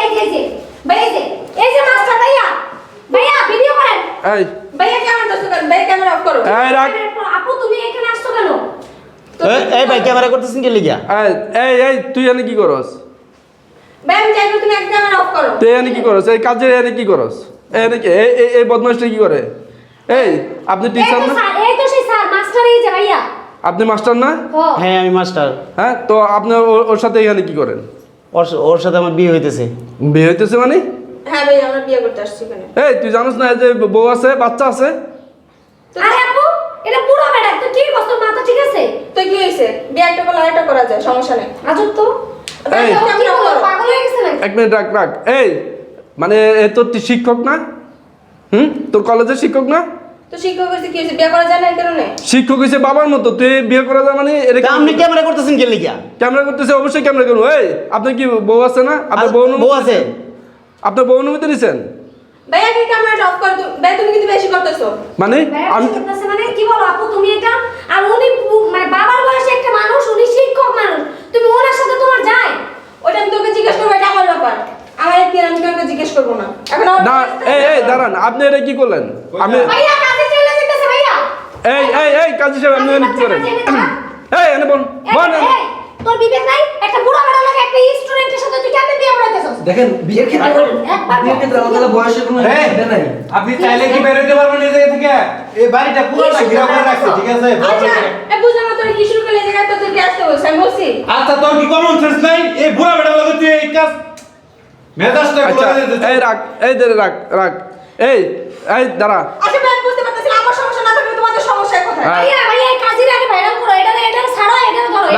এই যে, এই যে ভাইয়া এই যে এই যে মাস্টার ভাইয়া ভাইয়া ভিডিও করেন। এই। ভাইয়া ক্যামেরা দোস্ত করেন ভাইয়া ক্যামেরা অফ করো। এই রাখ। আপু তুমি এখানে আসছো কেন? এই- এই ভাই ক্যামেরা করতেছেন কি লিগা? এই এই এই তুই এনে কি করস? ভাই আমি চাইব তুমি এক ক্যামেরা অফ করো। তুই এনে কি করস? এই কাজে এনে কি করস? এনে কি এই এই- এই বদমাশটা কি করে? এই আপনি টিচার না? এই তো সেই স্যার মাস্টার এই যে ভাইয়া। আপনি মাস্টার না? হ্যাঁ আমি মাস্টার হ্যাঁ তো আপনি ওর সাথে এখানে কি করেন? ওর ওর সাথে আমার বিয়ে হইতেছে। বিয়ে হইতেছে মানে? হ্যাঁ ভাই আমরা বিয়ে করতে আসছি এখানে। এই তুই জানিস না যে বউ আছে বাচ্চা আছে? আরে আপু এটা পুরো বেড়া তো কি করছ? মাথা ঠিক আছে? তো কি হয়েছে বিয়ে একটা করলে আরেকটা করা যায় সমস্যা নেই। আজব তো। এই। বলো, করো পাগল হয়ে গেছে নাকি? এক মিনিট রাখ রাখ। এই মানে এ তোর তুই শিক্ষক না? হুম? তোর কলেজের শিক্ষক না? তো শিক্ষক হয়েছে কি হয়েছে? বিয়ে করা যায় না এই কারণে? শিক্ষক হয়েছে বাবার মতো। তুই বিয়ে করা যায় মানে এটা তা আপনি ক্যামেরা করতেছেন ক্যামেরা করতেছে অবশ্যই ক্যামেরা করব। এই আপনার কি বউ আছে না? আপনার বউ বউ আছে? আপনার বউ অনুমতি দিচ্ছেন ভাইয়া কি ক্যামেরাটা অফ করো ভাই তুমি কিন্তু বেশি করতেছো। মানে আমি করতেছে মানে কি বলো আপু তুমি এটা আর উনি মানে বাবার বয়সে একটা মানুষ উনি শিক্ষক মানুষ। তুমি ওনার সাথে তোমার যায়। ওটা আমি তোকে জিজ্ঞেস করব এটা আমার ব্যাপার। আমার কি আমি কাউকে জিজ্ঞেস করব না। এখন না এই এই দাঁড়ান। আপনি এটা কি করলেন? আমি ভাইয়া কাজে চলে যেতেছে ভাইয়া এই এই এই কাজী সাহেব আপনি এনে কি করেন? এই এনে এই, এই, তোর বিবেক নাই? একটা বুড়া বেড়া লাগে একটা স্টুডেন্টের সাথে তুই কেমনে বিয়ে করাইতেছস? দেখেন বিয়ের ক্ষেত্রে একবার বিয়ের ক্ষেত্রে আমাদের বয়সের কোনো এই, এটা নাই। আপনি চাইলে কি বেরোতে পারবেন এই জায়গা থেকে? এই বাড়িটা পুরোটা ঘেরাও করে রাখছে ঠিক আছে? আচ্ছা এ বুঝলাম না তোর কি শুরু করলে এই জায়গায় তোদেরকে আসতে বলছে? আমি বলছি। আচ্ছা তোর কি কমন সেন্স নাই? এই বুড়া বেটা লাগে তুই এই কাজ মেজাজটা আচ্ছা ঘুরে দিতে এই রাখ এই দে রাখ রাখ। এই এই দাঁড়া। আচ্ছা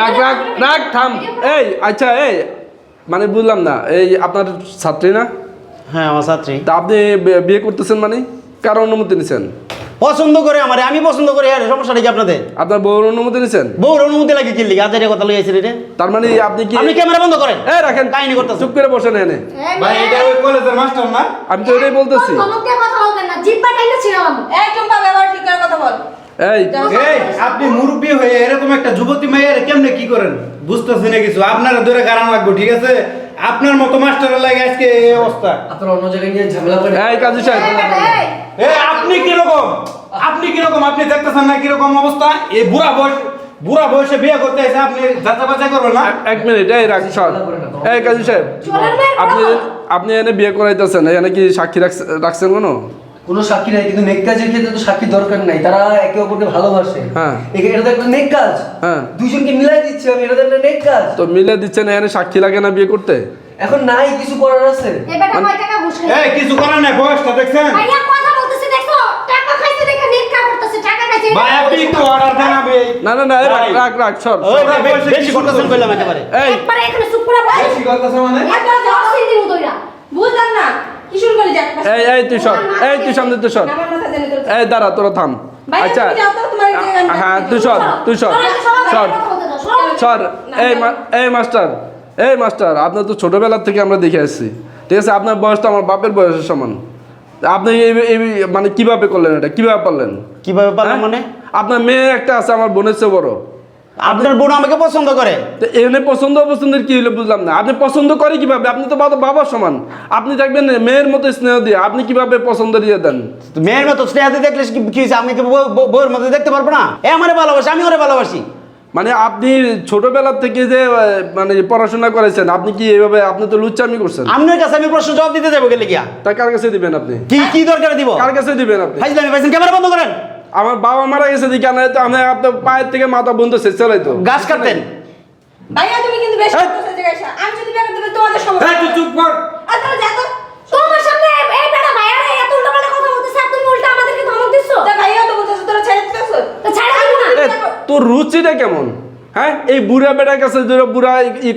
রাখ রাখ রাখ থাম। এই আচ্ছা এই মানে বুঝলাম না। এই আপনার ছাত্রী না? হ্যাঁ আমার ছাত্রী। তা আপনি বিয়ে করতেছেন মানে? কার অনুমতি নিছেন? পছন্দ করে আমার আমি পছন্দ করি আর সমস্যা নাকি আপনাদের? আপনার বউর অনুমতি নিছেন? বউর অনুমতি লাগে কি লিগা? আজারে কথা লইয়াছেন এটা? তার মানে আপনি কি আপনি ক্যামেরা বন্ধ করেন। এই রাখেন। কাহিনী করতেছেন। চুপ করে বসেন এনে ভাই এটা ওই কলেজের মাস্টার না? আমি তো এটাই বলতেছি। কথা বলবেন না। জিব্বা টাইনা ছিড়ালাম একদম ব্যবহার ঠিক করে কথা বল। এই এই আপনি মুরব্বী হয়ে এরকম একটা যুবতী মেয়ের কেমনে কি করেন? বুঝতেছি না কিছু? আপনারা ধরে গারান লাগবো ঠিক আছে? আপনার মতো মাস্টারের লাগে আজকে এই অবস্থা। আপনারা অন্য জায়গায় গিয়ে ঝামেলা করে এই কাজী সাহেব। এই বেটা, এই। এই। আপনি কীরকম? আপনি কীরকম? আপনি দেখতেছেন না কীরকম অবস্থা? এই বুড়া বয়স বুড়া বয়সে বিয়ে করতে এসে আপনি যাচা করবেন না? এক মিনিট এই রাখ সর। এই কাজী সাহেব আপনি আপনি এনে বিয়ে করাইতেছেন এখানে কি সাক্ষী রাখছে- রাখছেন কোনো? কোনো সাক্ষী নাই কিন্তু নেক কাজের ক্ষেত্রে তো সাক্ষী দরকার নাই তারা একে অপরকে ভালোবাসে। হ্যাঁ। এটা তো একটা নেক কাজ। হ্যাঁ। দুজনকে মিলাই দিচ্ছি আমি এটা তো একটা নেক কাজ। তো মিলে দিচ্ছেন এখানে সাক্ষী লাগে না বিয়ে করতে? এখন নাই কিছু করার আছে। এই বেটা কয় টাকা ঘুষ খাইছে? এই কিছু করার নাই বয়সটা দেখছেন? ভাইয়া কথা বলতেছে দেখছ? টাকা খাইছে দেখে নেকা করতেছে টাকা খাইছে। ভাই আপনি একটু অর্ডার দেন আমি না না না রাখ ভাই, রাখ রাখ সর। ভাই, বেশি করতেছেন। কইলাম একেবারে। এই একবারে এখানে চুপ করে বস। বেশি করতেছে মানে? একবার দশ দিন দিমু দইরা। বুঝলাম না। কি এই এই তুই সর এই তুই সামনে তুই সর এই দাঁড়া তোরা থাম। আচ্ছা হ্যাঁ। তুই সর তুই সর সর সর এই মা- এই মাস্টার এই মাস্টার আপনার তো ছোটবেলা থেকে আমরা দেখে আসছি। ঠিক আছে আপনার বয়স তো আমার বাপের বয়সের সমান। আপনি এই এই মানে কীভাবে করলেন এটা? কীভাবে পারলেন? কীভাবে পারলাম হ্যাঁ? মানে? আপনার মেয়ে একটা আছে আমার বোনের চেয়ে বড়। আপনার বোন আমাকে পছন্দ করে। তো এনে পছন্দ অপছন্দের কি হলো বুঝলাম না। আপনি পছন্দ করে কীভাবে? আপনি তো বাবা সমান। আপনি দেখবেন মেয়ের মতো স্নেহ দিয়ে আপনি কীভাবে পছন্দ দিয়ে দেন? মেয়ের মতো স্নেহাতে দেখলে কি কি হয়েছে? আমি কি বউ- বউ- বউয়ের মতো দেখতে পারব না? এ আমারে ভালোবাসি আমি ওরে ভালোবাসি। মানে আপনি ছোটবেলা থেকে যে মানে পড়াশোনা করেছেন আপনি কি এইভাবে আপনি তো লুচ্চামি করছেন। আপনার কাছে আমি প্রশ্ন জবাব দিতে যাব গেলে গিয়া। তা কার কাছে দিবেন আপনি? কি কি দরকার দিব? কার কাছে দিবেন আপনি? ফাইজলামি পাইছেন ক্যামেরা বন্ধ করেন। আমার বাবা মারা গেছে দিকে আমি তো আমি আপনার পায়ের থেকে মাথা বন্ধ শেষ চলাই তো। গাছ কাটতেন ভাইয়া তুমি কিন্তু বেশি। আমি যদি বিয়ে করতে তোমাদের সমস্যা তুই চুপ কর। আচ্ছা যা তো তোমার সামনে এই বেটা ভাইয়া এত উল্টাপাল্টা কথা বলতেছে তুমি উল্টা আমাদেরকে ধমক দিছো তা ভাইয়া তো বলতেছো তোরা ছেড়ে দিতেছো তো ছাড়া দিব না। তোর রুচিটা কেমন? হ্যাঁ? এই বুড়া বেটার কাছে যে বুড়া ই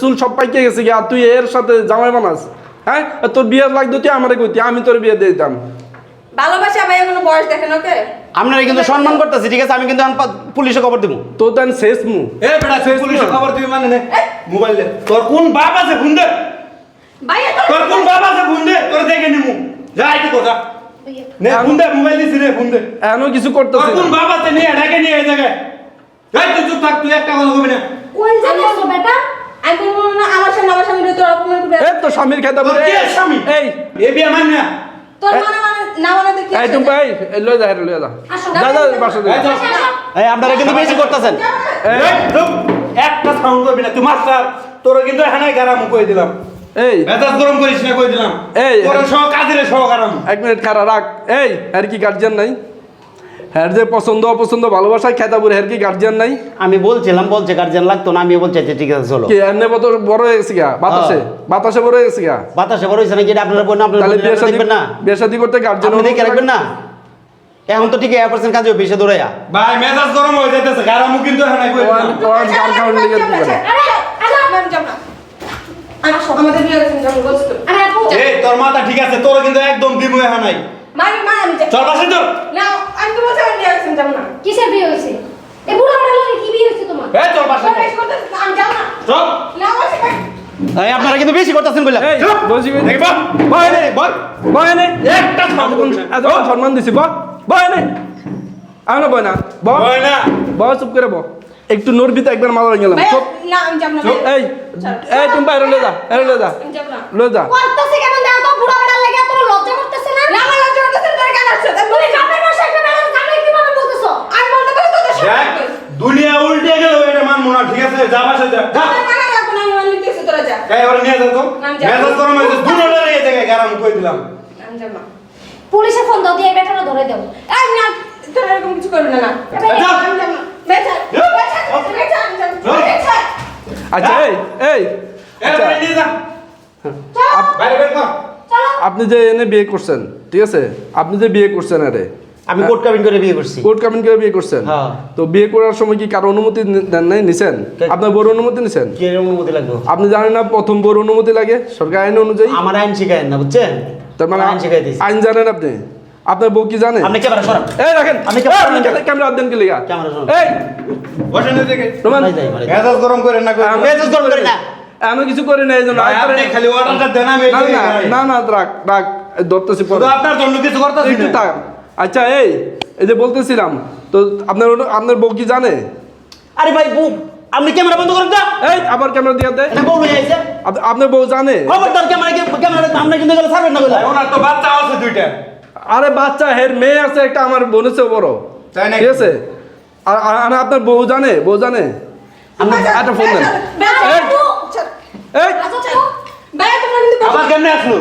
চুল সব পাইকে গেছে কি আর তুই এর সাথে জামাই বানাস। হ্যাঁ? তোর বিয়ে লাগতো তুই আমারে কইতি আমি তোর বিয়ে দিয়ে দিতাম। ভালোবাসা ভাইয়া কোনো বয়স দেখেন ওকে? আপনারা কিন্তু সম্মান করতেছি ঠিক আছে? আমি কিন্তু পুলিশে খবর দিব। তোর তো শেষ মু। এ বেটা শেষ পুলিশে খবর দিবি মানে নে। মোবাইল দে। তোর কোন বাপ আছে ফোন দে? ভাইয়া তোর কোন বাপ আছে ফোন দে? তোর দেখে নিমু যা আইতে কথা। নে ফোন দে মোবাইল দিছি রে ফোন দে। এমন কিছু তোর করতেছি কোন বাপ আছে নিয়ে ডাকে নিয়ে এই জায়গায়। এই তুই চুপ থাক তুই একটা কথা কবি না। কোন জায়গায় বেটা? আমি বলব না আমার সামনে আমার সামনে তোর অপমান করবে। এ তো তো স্বামীর খেতা তোর কে স্বামী? এই। এ বিয়ে মান্য না তোর মানে মানে না মানে এই তুমি ভাই লয়ে যা লয়ে যা। যা যা বাসা দে এই আপনারা কিন্তু বেশি করতেছেন। এই, একটা সাউন্ড করবি না। তুই মাস্টার তোর কিন্তু এখানে গারাম কই দিলাম। এই। মেজাজ গরম করিস না কই দিলাম। এই, তোর সহ কাজের সহ গারাম এক মিনিট খারা রাখ। এই আর কি গার্জিয়ান নাই? হ্যাঁ যে পছন্দ অপছন্দ ভালোবাসা খেতাপুর হ্যার কি গার্জিয়ান নাই? আমি বলছিলাম বলছে গার্জিয়ান লাগতো না আমি বলছি আচ্ছা ঠিক আছে চলো। কি এমনি কত বড় হয়ে গেছে গা বাতাসে? বাতাসে বড় হয়ে গেছে গা বাতাসে বড় হয়েছে নাকি? আপনারা বোন আপনারা তাহলে বিয়ে শাদী না? বিয়ে শাদী করতে গার্জিয়ান আপনি দেখে রাখবেন না? এখন তো ঠিক এক পার্সেন্ট কাজে বেশি দৌড়াইয়া ভাই মেজাজ গরম হয়ে যাইতেছে গারাম কিন্তু এখানে কই দিলাম গার খাওয়ার লেগে দিবে। আরে আরে আমি যাব না আসো আমাদের বিয়ে হয়েছে যেমন বলছি তো। আরে আপু। এই তোর মাথা ঠিক আছে তোর কিন্তু একদম দিমু এখানে মারি মা আমি যাই চল বাসে চল। আমি তো বলছি আমি বিয়ে হয়েছে যাব না। কিসের বিয়ে হয়েছে? এই বুড়া বুড়া লোকে কি বিয়ে হয়েছে তোমার? এই চল বাসে করতেছিস, আমি যাব না। চল না বলছি ভাই। এই আপনারা কিন্তু বেশি করতেছেন বলে এই বলছি কি? দেখবা বয় নে বল। বয় নে একটা সম্মান দিছি। ব বয় নে আমি না বয় না। ব বয় না। বয় চুপ করে ব একটু নড়বিতে একবার মারা গেলাম চুপ। না আমি যাব না এই এই তুমি বাইরে লয়ে যা বাইরে লয়ে যা। আমি যাব না। লয়ে যা। করতেছে কেন দাও তো বুড়া বুড়া লাগে তোর লজ্জা করতেছে না না আমার লজ্জা করতেছে তোর কেন আসছে তুমি জামাই বসে একটা বেড়া জামাই কীভাবে বলতেছো আমি বলতে পারি তোদের দেখ সাথে দুনিয়া উল্টে গেল এটা মানবো না ঠিক আছে যা বাসে যা যা তোদের মানা রাখব না আমি মানি দিতেছি তোরা যা এই এবার নিয়ে যা তো আমি যাব। মেজাজ গরম হয়েছে দুটোটা এই জায়গায় গারাম কই দিলাম আমি পুলিশে ফোন দাও দিয়ে ধরে এই না তোরা এরকম কিছু করবি না। আমি আমি আচ্ছা এই এই আচ্ছা, আপনি যে এনে বিয়ে করছেন ঠিক আছে আপনি যে বিয়ে করছেন আরে আমি কোর্ট কাবিন করে বিয়ে করছি। কোর্ট কামিন করে বিয়ে করছেন? হ্যাঁ। তো বিয়ে করার সময় কি কারও অনুমতি দেন নাই নিছেন? আপনার বড় অনুমতি নিছেন? কি এর অনুমতি লাগবে? আপনি জানেন না প্রথম বড় অনুমতি লাগে? সরকার আইন অনুযায়ী? আমার আইন শিখায় না বুঝছেন? তার মানে আইন শিখাই দিয়েছি। আইন জানেন আপনি? আপনার বউ কি জানে? আপনি ক্যামেরা সরান। এই রাখেন। আপনি এই, ক্যামেরা। ক্যামেরা দেন কি লিগা? ক্যামেরা সরান। এই! বসে নিয়ে দেখে রোমান মেজাজ গরম করে না কই আমি মেজাজ গরম করে না। আমি কিছু করি না এই জন্য ভাই, আপনি খালি অর্ডারটা দেন আমি না না না না রাখ রাখ ধরতেছি পরে। আপনার জন্য কিছু করতেছি একটু না। থাক। আচ্ছা এই এই যে বলতেছিলাম তো আপনার আপনার বউ কি জানে? আরে ভাই বউ আপনি ক্যামেরা বন্ধ করেন তো। এই আবার ক্যামেরা দিয়ে দেয় এটা বউ হয়ে আপনার বউ জানে? খবরদার ক্যামেরা ক্যামেরা আমরা কিন্তু গেলে ছাড়বেন না বলে ওনার তো বাচ্চা আছে দুইটা। আরে বাচ্চা হের মেয়ে আছে একটা আমার বোনের চেয়ে বড়। তাই নাকি? ঠিক আছে? আর আপনার বউ জানে? বউ জানে? একটা ফোন দেন। এই, এই। আচ্ছা তোমরা কিন্তু আবার কেমনে আসলো?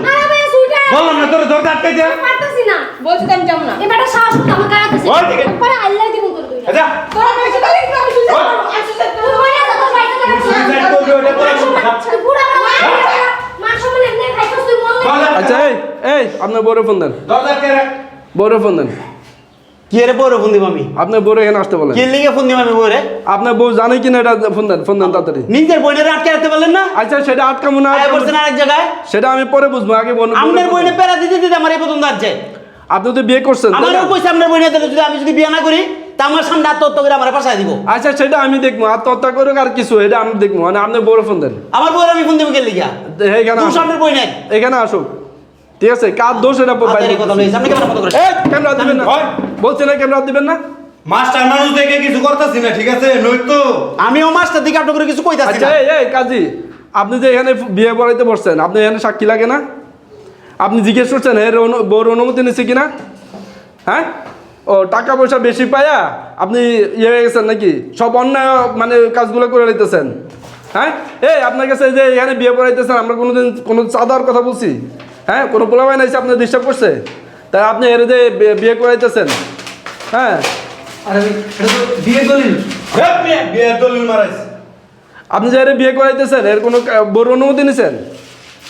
বললাম না তোর দরকার আটকে দে পারতেছি না। বলছি তো আমি যাব না। এই বেটা সাহস তো আমার গায়ে আছে। ওই দিকে। পরে আল্লাহ দিব করে দিই আচ্ছা। তোরা বেশি তো কিন্তু আমি সুযোগ করব আমি সুযোগ তুই বলে যা তোর বাইরে যা তুই করবি ওটা করে তুই পুরা বড় মা সমান এমনি খাইছস তুই মন আচ্ছা এই এই আপনার বড় ফোন দেন। দরজা কে বড় ফোন দেন। কি এর বউরে ফোন দিব আমি? আপনার বউরে এখানে আসতে বলেন। কি লিগে ফোন দিব আমি বউরে? আপনার বউ জানে কিনা এটা ফোন দেন ফোন দেন তাড়াতাড়ি। নিজের বইনের আটকে রাখতে পারলেন না? আচ্ছা সেটা আটকামো না আয় বলছেন আরেক জায়গায়? সেটা আমি পরে বুঝব আগে বোন আপনার বইনে পেরা দিতে দিতে আমার এই পর্যন্ত আসছে আপনি তো বিয়ে করছেন আমারও কইছে আপনার বইনে দিলে যদি আমি যদি বিয়ে না করি তা আমার সামনে আত্মহত্যা করে আমার পাশায় দিব। আচ্ছা সেটা আমি দেখব আত্মহত্যা আর কিছু এটা আমি দেখব। মানে আপনি বড় ফোন দেন। আমার বউরে আমি ফোন দিব কে লিগা? এখানে বই নাই। এখানে আসুক। ঠিক আছে কার দোষ এটা আদের কথা আপনি ক্যামেরা দিবেন না। বলছে না ক্যামেরা দিবেন না? মাস্টার মানুষ দেখে কিছু করতেছি না ঠিক আছে? নয়তো আমিও মাস্টার দিকে আপনার করে কিছু কইতাছি আচ্ছা না। এই এই কাজী আপনি যে এখানে বিয়ে পড়াইতে বসছেন আপনি এখানে সাক্ষী লাগে না? আপনি জিজ্ঞেস করছেন এর অনু- বউর অনুমতি নিচ্ছে কিনা? হ্যাঁ? ও টাকা পয়সা বেশি পায়া আপনি ইয়ে হয়ে গেছেন নাকি? সব অন্যায় মানে কাজগুলো করে নিতেছেন হ্যাঁ? এই আপনার কাছে যে এখানে বিয়ে পড়াইতেছেন আমরা কোনোদিন কোনো চাঁদার কথা বলছি। হ্যাঁ? কোনো পোলাবাই নাইছে আপনার ডিস্টার্ব করছে? তাই আপনি এর যে বিয়ে- করাইতেছেন হ্যাঁ? তো মারাইছে। আপনি যে এর বিয়ে করাইতেছেন এর কোনো বড় অনুমতি নিছেন?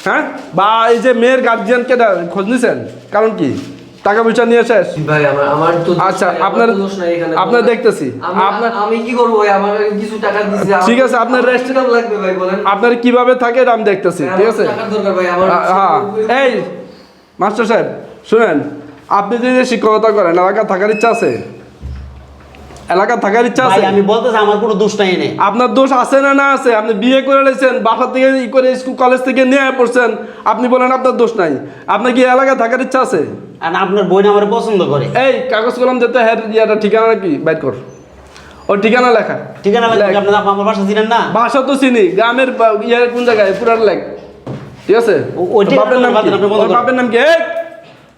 হ্যাঁ? বা এই যে মেয়ের গার্জিয়ানকে খোঁজ নিছেন? কারণ কি? টাকা পয়সা নিয়ে শেষ। ভাই আমার আমার তো আচ্ছা, আপনার- তো আপনার দেখতেছি। আমি আপনার- আমি কি করব আমার কিছু টাকা দিছে। ঠিক আছে, আপনার রেস্ট লাগবে ভাই বলেন। আপনার কীভাবে থাকে আমি দেখতেছি ঠিক আছে? টাকার দরকার ভাই আমার হ্যাঁ। এই মাস্টার সাহেব শুনেন আপনি যে যে শিক্ষকতা করেন এলাকা থাকার ইচ্ছা আছে? এলাকা থাকার ইচ্ছা আছে? আমি বলতেছি আমার কোনো দোষ নাই এনে। আপনার দোষ আছে না না আছে? আপনি বিয়ে করে নিয়েছেন বাসা থেকে ই করে স্কুল কলেজ থেকে নিয়ে পড়ছেন আপনি বলেন আপনার দোষ নাই। আপনার কি এলাকায় থাকার ইচ্ছা আছে? আর আপনার বই আমার পছন্দ করে। এই কাগজ কলম যেতে হ্যাঁ ইয়াটা ঠিকানা কি? বাইর কর। ও ঠিকানা লেখা। ঠিকানা লেখ। আপনার আমার বাসা চিনেন না? ভাষা তো চিনি গ্রামের বা- ইয়ে কোন জায়গায়? পুরার লেখ ঠিক আছে? বাপের নাম কি? আপনি। বাপের নাম কি?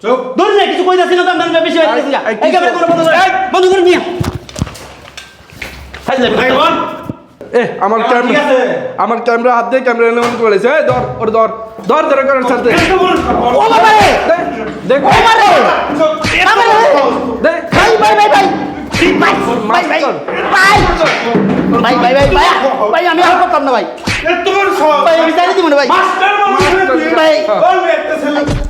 চুপ। ধরুন না কিছু কইতাছি না আপনার বেশি হয়ে গেছে এই, ক্যামেরা কিছু- বন্ধ করে। বন্ধ করে নিয়ে ভাই বল এ আমার ঠিক ক্যামেরা আছে। আমার ক্যামেরা হাত দিয়ে ক্যামেরা এনে করে এই ধর ওর ধর। ধর ধরে করার সাথে ও বাবা রে! দেখ ও বাবা রে! বাবা রে! দেখ ভাই ভাই ভাই ভাই। ভাই ভাই ভাই। ভাই। ভাই ভাই ভাই ভাই ভাই আমি আর করতাম না ভাই। ভাই আমি জানি দিব না ভাই। ভাই।